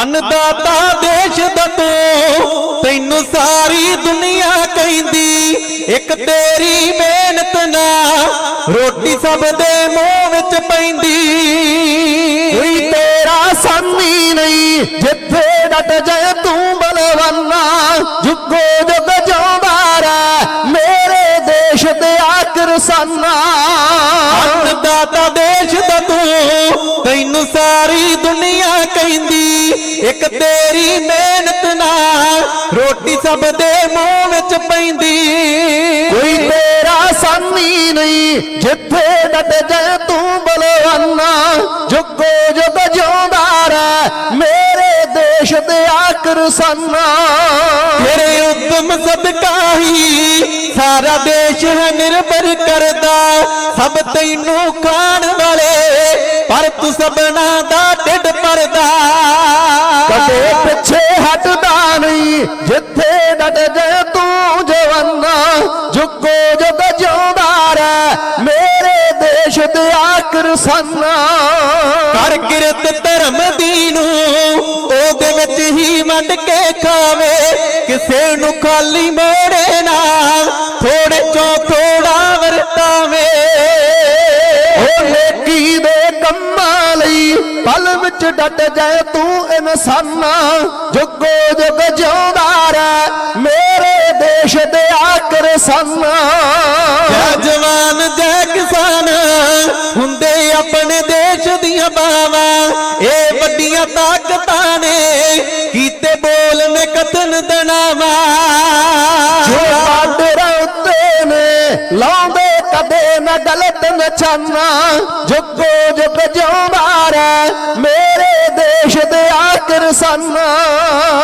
ਅੰਨਦਾਤਾ ਦੇਸ਼ ਦਾ ਤੂੰ ਤੈਨੂੰ ਸਾਰੀ ਦੁਨੀਆ ਕਹਿੰਦੀ ਇੱਕ ਤੇਰੀ ਮਿਹਨਤ ਨਾਲ ਰੋਟੀ ਸਭ ਦੇ ਮੂੰਹ ਵਿੱਚ ਪੈਂਦੀ। ਕੋਈ ਤੇਰਾ ਸਾਮੀ ਨਹੀਂ ਜਿੱਥੇ ਡਟ ਜਾਏ ਤੂੰ ਬਲਵਾਨਾ ਜੁਗੋ ਜੁਗ ਰਹਿ ਮੇਰੇ ਦੇਸ਼ ਦੇ ਆਕਰਸਾਨਾ ਅੰਨਦਾਤਾ ਦੇਸ਼ ਦਾ ਤੂੰ ਤੈਨੂੰ ਸਾਰੀ ਦੁਨੀਆ ਕਹਿੰਦੀ ਇੱਕ ਤੇਰੀ ਮਿਹਨਤ ਨਾਲ ਰੋਟੀ ਸਭ ਦੇ ਮੂੰਹ ਵਿੱਚ ਪੈਂਦੀ। ਕੋਈ ਤੇਰਾ ਸਾਮੀ ਨਹੀਂ ਜਿੱਥੇ ਡਟ ਜਾਏ ਤੂੰ ਬਲਵਾਨਾ। ਜੁਗੋ ਜੁਗ ਜਿਉਂਦਾ ਰਹਿ ਮੇਰੇ ਦੇਸ਼ ਦੇ ਆਕਰਸਾਨਾ ਤੇਰੇ ਉਦਮ ਸਦਕਾ ਹੀ ਸਾਰਾ ਦੇਸ਼ ਹੈ ਨਿਰਭਰ ਕਰਦਾ। ਸਭ ਤੈਨੂੰ ਖਾਣ ਵਾਲੇ ਪਰ ਤੂੰ ਸਭਨਾ ਦਾ ਢਿੱਡ ਭਰਦਾ। ਕਦੇ ਪਿੱਛੇ ਹਟਦਾ ਨਹੀਂ। ਜਿੱਥੇ ਡਟ ਜਾਏ ਤੂੰ ਜਵਾਨਾ, ਜੁਗੋ ਜੁਗ ਜਿਉਂਦਾ ਰਹਿ। ਮੇਰੇ ਦੇਸ਼ ਦੇ ਆਕਰਸਾਨਾ ਕਰ ਕਿਰਤ ਧਰਮ ਦੀ ਨੂੰ ਉਹਦੇ ਵਿੱਚ ਹੀ ਵੰਡ ਕੇ ਖਾਵੇ। ਕਿਸੇ ਨੂੰ ਖਾਲੀ ਪਲ ਵਿੱਚ ਡਟ ਜਾਏ ਤੂੰ ਇਨਸਾਨਾ ਜੁਗੋ ਜੁਗ ਜਿਉਂਦਾ ਰਹਿ ਮੇਰੇ ਦੇਸ਼ ਦੇ ਆਕਰਸਾਨਾ ਜੈ ਜਵਾਨ ਜੈ ਕਿਸਾਨ ਹੁੰਦੇ ਆਪਣੇ ਦੇਸ਼ ਦੀਆਂ ਬਾਵਾਂ ਇਹ ਵੱਡੀਆਂ ਤਾਕਤਾਂ ਨੇ ਕੀਤੇ ਬੋਲ ਨੇ ਕਥਨ ਦਣਾਵਾ ਜੋ ਬਾਰਡਰਾਂ ਉੱਤੇ ਨੇ ਲਾਉਂਦੇ ਕਦੇ ਨਾ ਗਲਤ ਨਿਸ਼ਾਨਾ ਜੁਗੋ ਜੁਗ ਜਿਉਂਦਾ ਰਹਿ ਮੇਰੇ ਦੇਸ਼ ਦੇ ਆਕਰਸਾਨਾ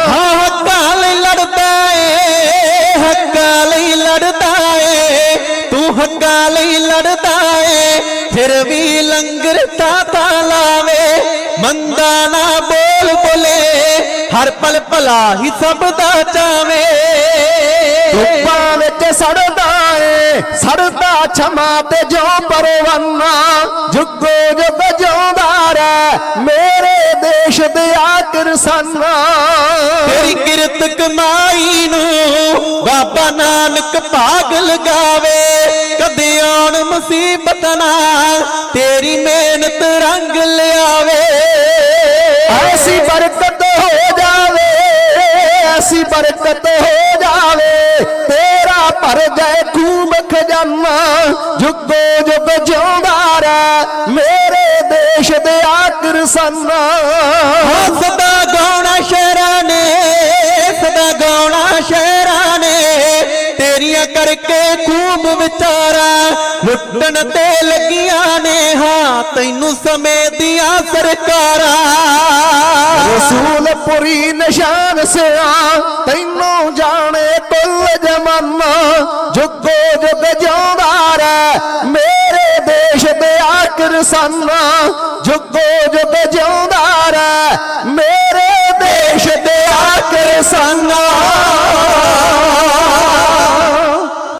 ਹਾਂ ਹੱਕਾਂ ਲਈ ਲੜਦਾ ਏ ਹੱਕਾਂ ਲਈ ਲੜਦਾ ਏ ਤੂੰ ਹੱਕਾਂ ਲਈ ਲੜਦਾ ਏ ਫਿਰ ਵੀ ਲੰਗਰ ਤਾਤਾ ਲਾਵੇ ਮੰਦਾ ਨਾ ਬੋਲ ਬੋਲੇ ਹਰ ਪਲ ਭਲਾ ਹੀ ਸਭ ਦਾ ਚਾਵੇ। ਧੁੱਪਾਂ ਵਿੱਚ ਸੜਦਾ ਏ ਸੜਦਾ ਛਮਾ ਤੇ ਜੋ ਪਰਵਾਨਾ ਜੁਗੋ ਜੁਗ ਜਿਉਂਦਾ ਰਹਿ ਮੇਰੇ ਦੇਸ਼ ਦੇ ਆਕਰਸਾਨਾ ਤੇਰੀ ਕਿਰਤ ਕਮਾਈ ਨੂੰ ਬਾਬਾ ਨਾਨਕ ਭਾਗ ਲਗਾਵੇ ਕਦੇ ਆਉਣ ਮੁਸੀਬਤ ਨਾ ਤੇਰੀ ਮਿਹਨਤ ਰੰਗ ਲਿਆਵੇ। ਐਸੀ ਬਰਕਤ ਹੋ ਜਾਵੇ ਐਸੀ ਬਰਕਤ ਹੋ ਜਾਵੇ ਤੇਰਾ ਭਰ ਜਾਏ ਖਜ਼ਾਨਾ ਜੁਗੋ ਜੁਗ ਜਿਉਂਦਾ ਰਹਿ ਮੇਰੇ ਦੇਸ਼ ਦੇ ਆਕਰਸਾਨਾ ਹਾਂ ਸਦਾ ਗਾਉਣਾ ਸ਼ਹਿਰਾਂ ਨੇ ਸਦਾ ਗਾਉਣਾ ਸ਼ਹਿਰਾਂ ਨੇ ਤੇਰੀਆਂ ਕਰਕੇ ਖੂਬ ਵਿਚਾਰਾ ਲੁੱਟਣ ਤੇ ਲੱਗੀਆਂ ਨੇ। ਹਾਂ ਤੈਨੂੰ ਸਮੇਂ ਦੀਆਂ ਸਰਕਾਰਾਂ। ਰਸੂਲਪੁਰੀ ਨਿਸ਼ਾਨ ਸਿਆ ਤੈਨੂੰ ਜਾਣੇ ਆਕਰਸਾਨਾ ਜੁਗੋ ਜੁਗ ਜਿਉਂਦਾ ਰਹਿ